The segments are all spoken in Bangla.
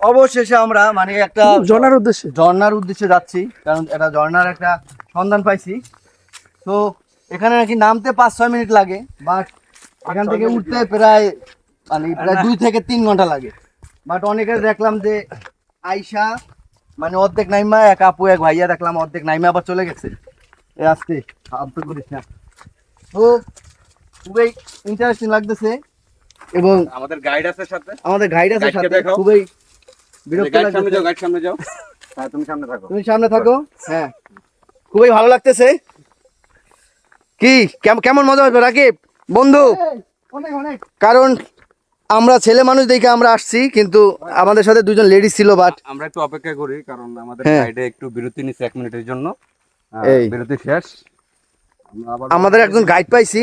অবশেষে আমরা মানে একটা জনার উদ্দেশ্যে। ঝর্ণার উদ্দেশ্যে যাচ্ছি কারণ এটা ঝর্ণার একটা সন্ধান পাইছি। তো এখানে নাকি নামতে পাঁচ ছয় মিনিট লাগে বাট এখান থেকে উঠতে প্রায় মানে প্রায় দুই থেকে তিন ঘণ্টা লাগে। বাট অনেকে দেখলাম যে আইসা মানে অর্ধেক নাইমা এক আপু এক ভাইয়া দেখলাম অর্ধেক নাইমা আবার চলে গেছে। এ আসতে আপ তো করিস না। তো খুবই ইন্টারেস্টিং লাগতেছে এবং আমাদের গাইড আছে সাথে। আমাদের গাইড আছে সাথে খুবই বিরক্ত সামনে যাও গাইড সামনে যাও। হ্যাঁ তুমি সামনে থাকো। তুমি সামনে থাকো? হ্যাঁ। খুবই ভালো লাগতেছে। কি কেমন মজা হচ্ছে রাকিব? বন্ধু? অনেক অনেক। কারণ আমরা ছেলে মানুষ দেখে আমরা আসছি কিন্তু আমাদের সাথে দুজন লেডিস ছিল বাট আমরা একটু অপেক্ষা করি কারণ আমাদের হ্যাঁ। গাইডে একটু বিরতি নিচ্ছে এক মিনিটের জন্য। বিরতি শেষ। আমাদের একজন গাইড পাইছি।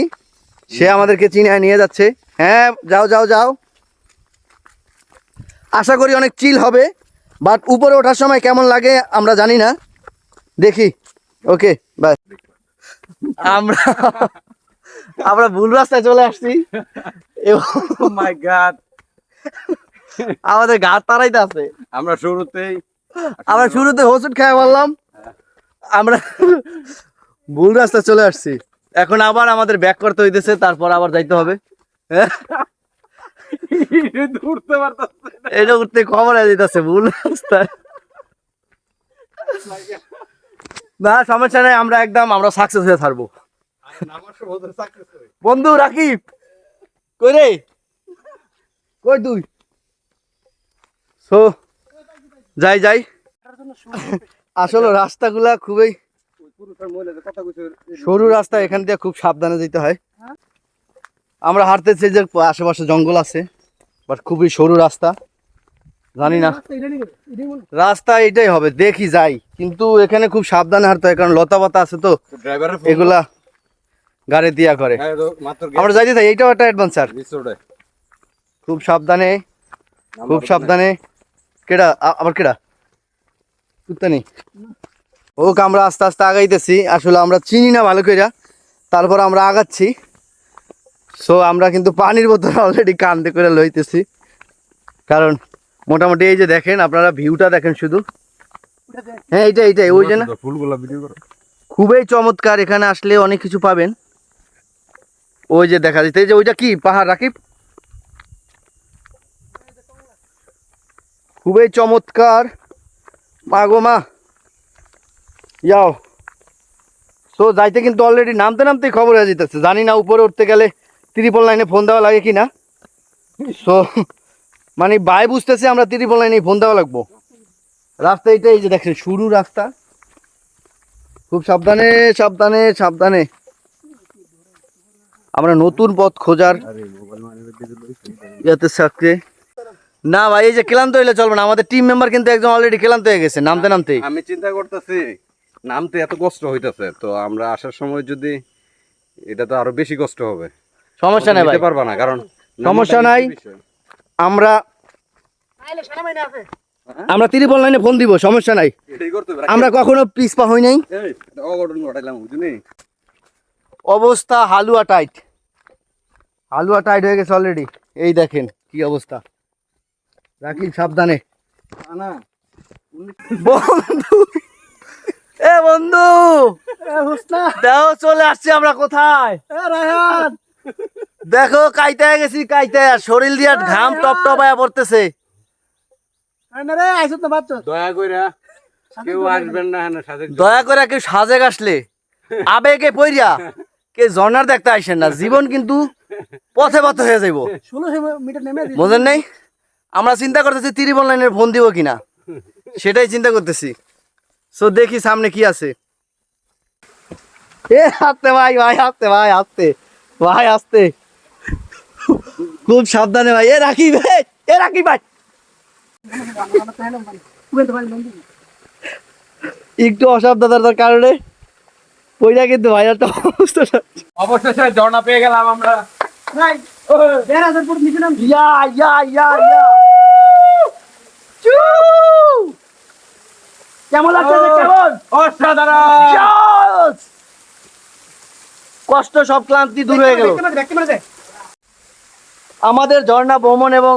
সে আমাদেরকে চিনে নিয়ে যাচ্ছে। হ্যাঁ যাও যাও যাও। আশা করি অনেক চিল হবে বাট উপরে ওঠার সময় কেমন লাগে আমরা জানি না। দেখি ওকে বাই আমরা আমরা ভুল রাস্তায় চলে আসছি। এবং মাই গড আমাদের গা তারাইতে আছে। আমরা শুরুতেই আমরা শুরুতে হোসুট খেয়ে বললাম আমরা ভুল রাস্তা চলে আসছি। এখন আবার আমাদের ব্যাক করতে হইতেছে তারপর আবার যাইতে হবে। হ্যাঁ উঠতে পারতাছে না। এটা উঠতে খবর হয়ে ভুল রাস্তায় না সমস্যা নাই আমরা একদম আমরা সাকসেস হয়ে থাকব হয়ে। বন্ধু রাকিব কই রে? কই তুই? সো যাই যাই। আসলে রাস্তাগুলা খুবই সরু রাস্তা এখান দিয়ে খুব সাবধানে যেতে হয়। আমরা হাঁটতেছি যে আশেপাশে জঙ্গল আছে বাট খুবই সরু রাস্তা। জানি না। রাস্তা এটাই হবে দেখি যাই। কিন্তু এখানে খুব সাবধানে হাঁটতে হয় কারণ লতা পাতা আছে তো। এগুলা গাড়ি দিয়া করে। হ্যাঁ, আমরা যাইতে থাকি এইটাও একটা অ্যাডভেঞ্চার খুব সাবধানে খুব সাবধানে। কেডা? আবার কেডা? কুত্তানি। হোক আমরা আস্তে আস্তে আগাইতেছি। আসলে আমরা চিনি না ভালো কইরা। তারপর আমরা আগাচ্ছি। সো আমরা কিন্তু পানির বোতল অলরেডি কান্দে করে লইতেছি। কারণ মোটামুটি এই যে দেখেন আপনারা ভিউটা দেখেন শুধু। হ্যাঁ এইটা এইটাই ওই যে না? ফুলগুলা ভিডিও করো। খুবই চমৎকার এখানে আসলে অনেক কিছু পাবেন। ওই যে দেখা যাচ্ছে এই যে ওইটা কি? পাহাড় রাকিব? খুবই চমৎকার। মা গো মা। যাও। সো যাইতে কিন্তু অলরেডি নামতে নামতেই খবর হয়ে যেতেছে জানি না উপরে উঠতে গেলে ত্রিপল লাইনে ফোন দেওয়া লাগে কি না সো মানে বাই বুঝতেছে আমরা ত্রিপল লাইনে ফোন দেওয়া লাগবো। রাস্তা এইটাই এই যে দেখেন, শুরু রাস্তা। খুব সাবধানে সাবধানে সাবধানে। আমরা নতুন পথ খোঁজার ইয়াতে থাকতে না ভাই, এই যে ক্লান্ত হইলে চলবে না। আমাদের টিম মেম্বার কিন্তু একজন অলরেডি ক্লান্ত হয়ে গেছে, নামতে নামতে। আমি চিন্তা করতেছি, নামতে এত কষ্ট হইতেছে, তো আমরা আসার সময় যদি এটা তো আরও বেশি কষ্ট হবে। সমস্যা নাই ভাই। পারবা না কারণ সমস্যা নাই। আমরা আমরা ত্রিপল লাইনে ফোন দিব সমস্যা নাই। আমরা কখনো পিছপা হই নাই। অবস্থা হালুয়া টাইট হালুয়া টাইট হয়ে গেছে অলরেডি এই দেখেন কি অবস্থা। রাখি সাবধানে। বন্ধু। এ বন্ধু। এ হুসনা দেখো চলে আসছি আমরা কোথায়? এ রায়হান। দেখো কাইতে গেছি কাইতে শরীর দিয়া ঘাম টপ টপ আয়া। পড়তেছে। দয়া কইরা কেউ আসবেন না দয়া। করে কেউ সাজে আসলে। আবেগে পইরা কে ঝর্ণার দেখতে আসেন না। জীবন কিন্তু পথে পথে হয়ে যাইব। বোঝেন নাই? আমরা চিন্তা করতেছি ত্রিবল লাইনের ফোন দিব কিনা। সেটাই চিন্তা করতেছি। সো দেখি সামনে কি আছে। এ হাসতে ভাই ভাই হাসতে ভাই হাসতে ভাই হাসতে খুব সাবধানে ভাই এ রাখি ভাই এ রাখি ভাই। একটু অসাবধানতার কারণে পয়সা কিন্তু ভাই একটা অবস্থা অবশেষে ঝর্ণা পেয়ে গেলাম আমরা ভাই, দেড় হাজার নিচে নামছি। ইয়া ইয়া ইয়া ইয়া চু! কেমন লাগছে কেমন? অসাধারণ! কষ্ট সব ক্লান্তি দূর হয়ে গেল। পারে, দেখ। আমাদের ঝর্ণা ভ্রমণ এবং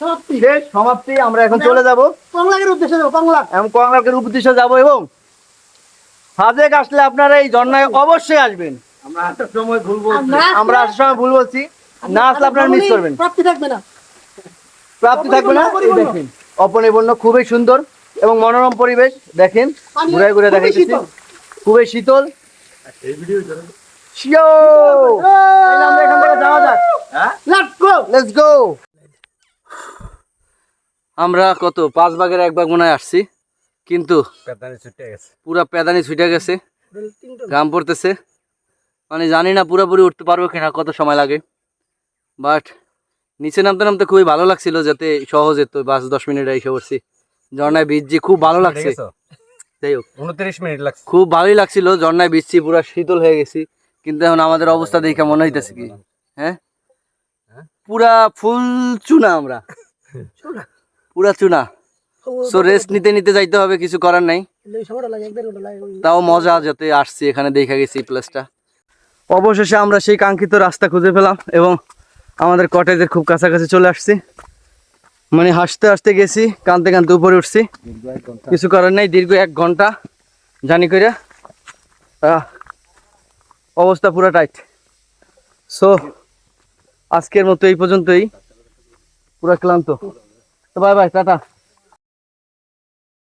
সত্যি। সমাপ্তি আমরা এখন চলে যাব। কংলাগের উদ্দেশ্যে যাব কংলা। এবং কংলাকের উদ্দেশ্যে যাব এবং সাজেক আসলে আপনারা এই ঝর্ণায় অবশ্যই আসবেন। আমরা আসার সময় ভুলবো আমরা আসার সময় ভুল বলছি। না আসলে আপনারা মিস করবেন। প্রাপ্তি থাকবে না। প্রাপ্তি থাকবে না? এই। দেখেন অপরিপূর্ণ খুবই সুন্দর এবং মনোরম পরিবেশ। দেখেন ঘুরে ঘুরে শীতল। খুবই শীতল। শিও! তাহলে আমরা এখান থেকে যাওয়া যাক। Let's go! আমরা কত পাঁচ ভাগের এক ভাগ মনে হয় আসছি। কিন্তু পুরা পেদানি ছুটে গেছে। ঘাম পড়তেছে। মানে জানি না পুরোপুরি উঠতে পারব কিনা কত সময় লাগে। বাট নিচে নামতে নামতে খুবই ভালো লাগছিল যাতে সহজে তো পাঁচ দশ মিনিট এসে পড়ছি ঝর্ণায় ভিজছি খুব ভালো লাগছে। যাই হোক। উনত্রিশ মিনিট লাগছে। খুব ভালোই লাগছিল ঝর্ণায় ভিজছি পুরো শীতল হয়ে গেছি। কিন্তু এখন আমাদের অবস্থা দেখে মনে হইতেছে কি? হ্যাঁ? পুরা ফুল চুনা আমরা। পুরা চুনা। সো রেস্ট নিতে নিতে যাইতে হবে কিছু করার নাই। তাও মজা যাতে আসছি এখানে দেখে গেছি প্লেসটা অবশেষে আমরা সেই কাঙ্ক্ষিত রাস্তা খুঁজে পেলাম এবং আমাদের কটেজের খুব কাছাকাছি চলে আসছি। মানে হাসতে হাসতে গেছি কানতে কানতে উপরে উঠছি। কিছু করার নাই দীর্ঘ এক ঘণ্টা। জানি করে অবস্থা পুরো টাইট সো আজকের মতো এই পর্যন্তই। পুরো ক্লান্ত। তো বাই বাই টাটা।